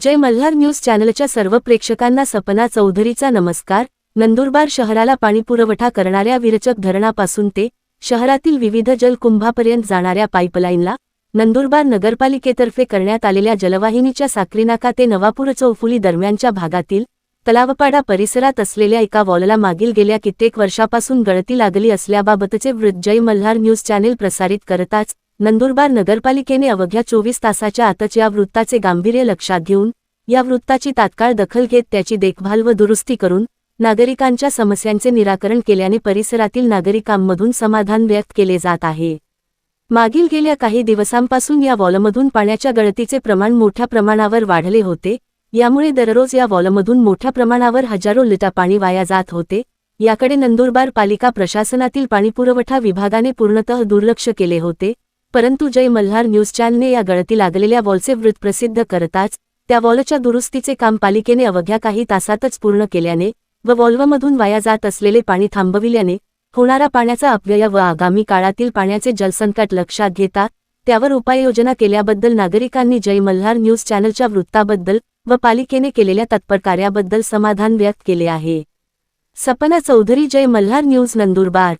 जय Malhar news चॅनलच्या सर्व प्रेक्षकांना सपना चौधरीचा नमस्कार. नंदुरबार शहराला पाणीपुरवठा करणाऱ्या विरचक धरणापासून ते शहरातील विविध जलकुंभापर्यंत जाणाऱ्या पाईपलाईनला नंदुरबार नगरपालिकेतर्फे करण्यात आलेल्या जलवाहिनीच्या साक्रीनाका ते नवापूर चौफुली दरम्यानच्या भागातील तलावपाडा परिसरात असलेल्या एका वॉलला मागील गेल्या कित्येक वर्षापासून गळती लागली असल्याबाबतचे वृत्त जय मल्हार न्यूज चॅनेल प्रसारित करताच नंदुरबार नगरपालिकेने अवघ्या चोवीस तासाच्या आतच या वृत्ताचे गांभीर्य लक्षात घेऊन या वृत्ताची तात्काळ दखल घेत त्याची देखभाल व दुरुस्ती करून नागरिकांच्या समस्यांचे निराकरण केल्याने परिसरातील नागरिकांमधून समाधान व्यक्त केले जात आहे. मागील गेल्या काही दिवसांपासून या वॉलमधून पाण्याच्या गळतीचे प्रमाण मोठ्या प्रमाणावर वाढले होते यामुळे दररोज या वॉलमधून मोठ्या प्रमाणावर हजारो लिटर पाणी वाया जात होते. याकडे नंदुरबार पालिका प्रशासनातील पाणीपुरवठा विभागाने पूर्णतः दुर्लक्ष केले होते. परंतु जय मल्हार न्यूज चॅनलने या गळती लागलेल्या वॉलचे वृत्त प्रसिद्ध करताच त्या वॉलच्या दुरुस्तीचे काम पालिकेने अवघ्या काही तासातच पूर्ण केल्याने व वॉल्वमधून वाया जात असलेले पाणी थांबविल्याने होणारा पाण्याचा अपव्यय व आगामी काळातील पाण्याचे जलसंकट लक्षात घेता त्यावर उपाययोजना केल्याबद्दल नागरिकांनी जय मल्हार न्यूज चॅनलच्या वृत्ताबद्दल व पालिकेने केलेल्या तत्पर कार्याबद्दल समाधान व्यक्त केले आहे. सपना चौधरी जय मल्हार न्यूज नंदुरबार.